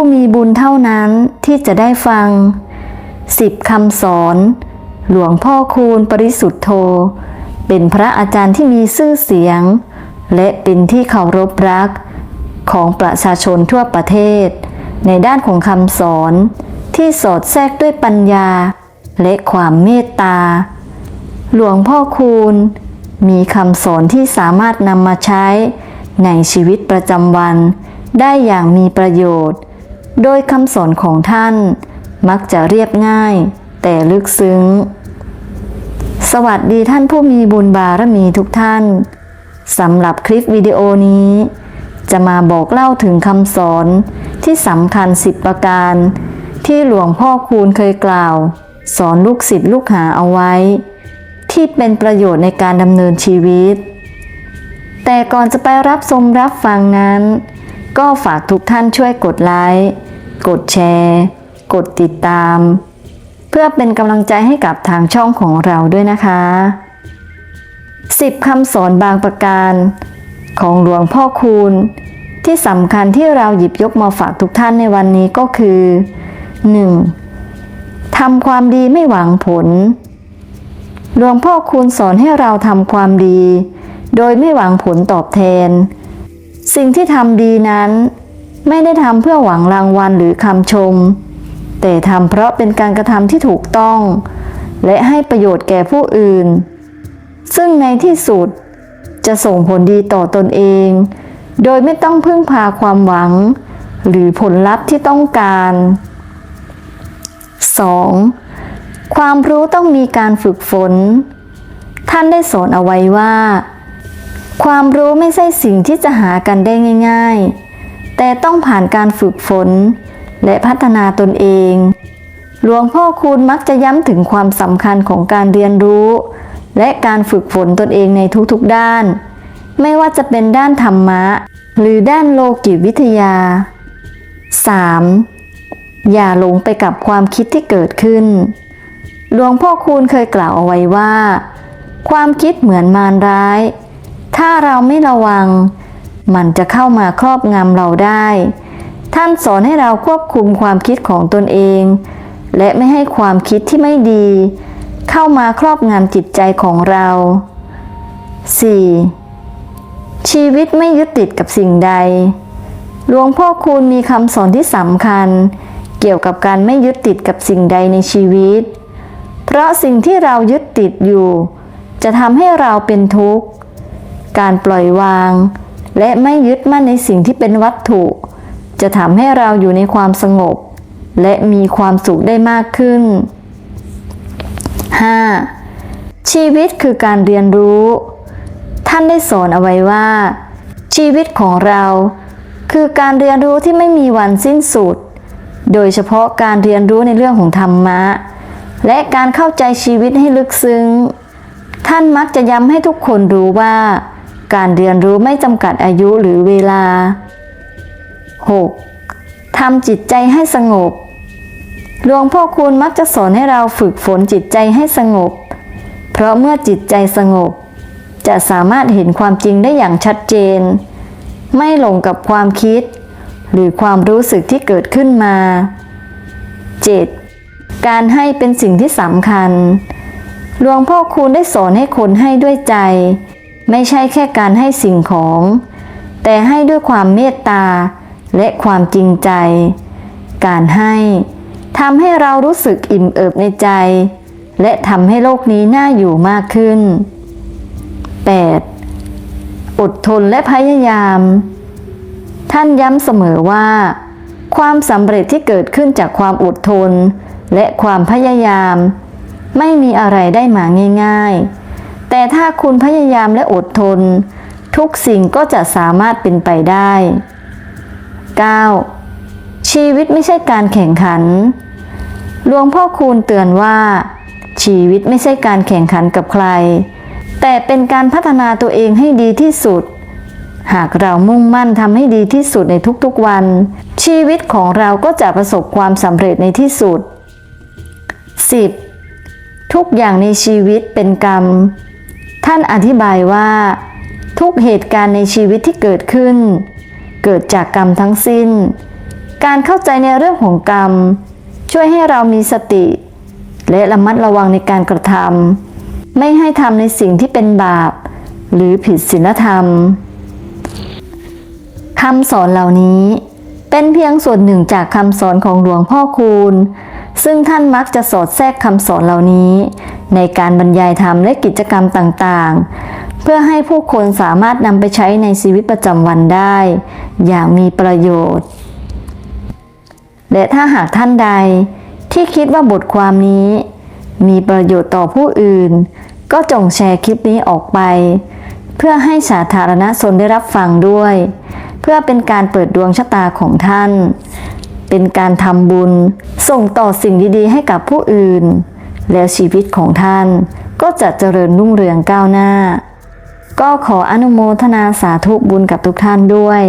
ผู้มีบุญเท่านั้นที่จะได้ฟังสิบคำสอน หลวงพ่อคูณปริสุทธโธ เป็นพระอาจารย์ที่มีชื่อเสียง และเป็นที่เคารพรัก ของประชาชนทั่วประเทศ ในด้านของคำสอนที่สอดแทรกด้วยปัญญา และความเมตตา หลวงพ่อคูณ มีคำสอนที่สามารถนำมาใช้ในชีวิตประจำวันได้อย่างมีประโยชน์ โดยคำสอนของท่านมักจะเรียบง่าย แต่ลึกซึ้ง สวัสดีท่านผู้มีบุญบารมีทุกท่านสำหรับคลิปวิดีโอนี้ จะมาบอกเล่าถึงคำสอนที่สำคัญสิบประการ ที่หลวงพ่อคูณเคยกล่าว สอนลูกศิษย์ลูกหาเอาไว้ ที่เป็นประโยชน์ในการดำเนินชีวิต แต่ก่อนจะไปรับชมรับฟังนั้น ก็ฝากทุกท่านช่วยกดไลค์ กดแชร์ กดติดตาม เพื่อเป็นกำลังใจให้กับทางช่องของเราด้วยนะคะ 10คำสอนบางประการ ของหลวงพ่อคูณ ที่สำคัญที่เราหยิบยกมาฝากทุกท่านในวันนี้ก็คือ 1. ทำความดีไม่หวังผล หลวงพ่อคูณสอนให้เราทำความดี โดยไม่หวังผลตอบแทน สิ่งที่ทำดีนั้น ไม่ได้ทำเพื่อหวังรางวัลหรือคำชม แต่ทำเพราะเป็นการกระทำที่ถูกต้อง และให้ประโยชน์แก่ผู้อื่น ซึ่งในที่สุดจะส่งผลดีต่อตนเอง โดยไม่ต้องพึ่งพาความหวัง หรือผลลัพธ์ที่ต้องการ 2. ความรู้ต้องมีการฝึกฝน ท่านได้สอนเอาไว้ว่า ความรู้ไม่ใช่สิ่งที่จะหากันได้ง่าย ๆ แต่ต้องผ่านการฝึกฝน และพัฒนาตนเอง หลวงพ่อคูณมักจะย้ำถึงความสำคัญของการเรียนรู้ และการฝึกฝนตนเองในทุกๆด้าน ไม่ว่าจะเป็นด้านธรรมะ หรือด้านโลกิวิทยา 3. อย่าหลงไปกับความคิดที่เกิดขึ้น หลวงพ่อคูณเคยกล่าวเอาไว้ว่า ความคิดเหมือนมารร้าย ถ้าเราไม่ระวัง มันจะเข้ามาครอบงำเราได้ ท่านสอนให้เราควบคุมความคิดของตนเอง และไม่ให้ความคิดที่ไม่ดี เข้ามาครอบงำจิตใจของเรา 4. ชีวิตไม่ยึดติดกับสิ่งใด หลวงพ่อคูณมีคำสอนที่สำคัญ เกี่ยวกับการไม่ยึดติดกับสิ่งใดในชีวิต เพราะสิ่งที่เรายึดติดอยู่ จะทำให้เราเป็นทุกข์ การปล่อยวาง และไม่ยึดมั่นในสิ่งที่เป็นวัตถุ จะทำให้เราอยู่ในความสงบ และมีความสุขได้มากขึ้น 5. ชีวิตคือการเรียนรู้ ท่านได้สอนเอาไว้ว่า ชีวิตของเรา คือการเรียนรู้ที่ไม่มีวันสิ้นสุด โดยเฉพาะการเรียนรู้ในเรื่องของธรรมะ และการเข้าใจชีวิตให้ลึกซึ้ง ท่านมักจะย้ำให้ทุกคนรู้ว่า การเรียนรู้ไม่จำกัดอายุหรือเวลา 6. ทำจิตใจให้สงบ หลวงพ่อคูณมักจะสอนให้เราฝึกฝนจิตใจให้สงบ เพราะเมื่อจิตใจสงบ จะสามารถเห็นความจริงได้อย่างชัดเจน ไม่หลงกับความคิด หรือความรู้สึกที่เกิดขึ้นมา 7. การให้เป็นสิ่งที่สำคัญ หลวงพ่อคูณได้สอนให้คนให้ด้วยใจ ไม่ใช่แค่การให้สิ่งของ แต่ให้ด้วยความเมตตาและความจริงใจ การให้ทำให้เรารู้สึกอิ่มเอิบในใจ และทำให้โลกนี้น่าอยู่มากขึ้น 8. อดทนและพยายาม ท่านย้ำเสมอว่า ความสำเร็จที่เกิดขึ้นจากความอดทน และความพยายาม ไม่มีอะไรได้มาง่าย ๆ แต่ถ้าคุณพยายามและอดทน ทุกสิ่งก็จะสามารถเป็นไปได้ 9. ชีวิตไม่ใช่การแข่งขัน หลวงพ่อคูณเตือนว่า ชีวิตไม่ใช่การแข่งขันกับใคร แต่เป็นการพัฒนาตัวเองให้ดีที่สุด หากเรามุ่งมั่นทำให้ดีที่สุดในทุกๆวัน ชีวิตของเราก็จะประสบความสำเร็จในที่สุด 10. ทุกอย่างในชีวิตเป็นกรรม ท่านอธิบายว่า ทุกเหตุการณ์ในชีวิตที่เกิดขึ้น เกิดจากกรรมทั้งสิ้น การเข้าใจในเรื่องของกรรม ช่วยให้เรามีสติ และระมัดระวังในการกระทำไม่ให้ทำในสิ่งที่เป็นบาป หรือผิดศีลธรรมคำสอนเหล่านี้เป็นเพียงส่วนหนึ่งจากคำสอนของหลวงพ่อคูณ ซึ่งท่านมักจะสอดแทรกคำสอนเหล่านี้ ในการบรรยายธรรมและกิจกรรมต่างๆ เพื่อให้ผู้คนสามารถนำไปใช้ในชีวิตประจำวันได้ อย่างมีประโยชน์ และถ้าหากท่านใดที่คิดว่าบทความนี้ มีประโยชน์ต่อผู้อื่น ก็จงแชร์คลิปนี้ออกไป เพื่อให้สาธารณชนได้รับฟังด้วย เพื่อเป็นการเปิดดวงชะตาของท่าน เป็นการทำบุญ ส่งต่อสิ่งดีๆ ให้กับผู้อื่น แล้วชีวิตของท่านก็จะเจริญรุ่งเรืองก้าวหน้า ก็ขออนุโมทนาสาธุบุญกับทุกท่านด้วย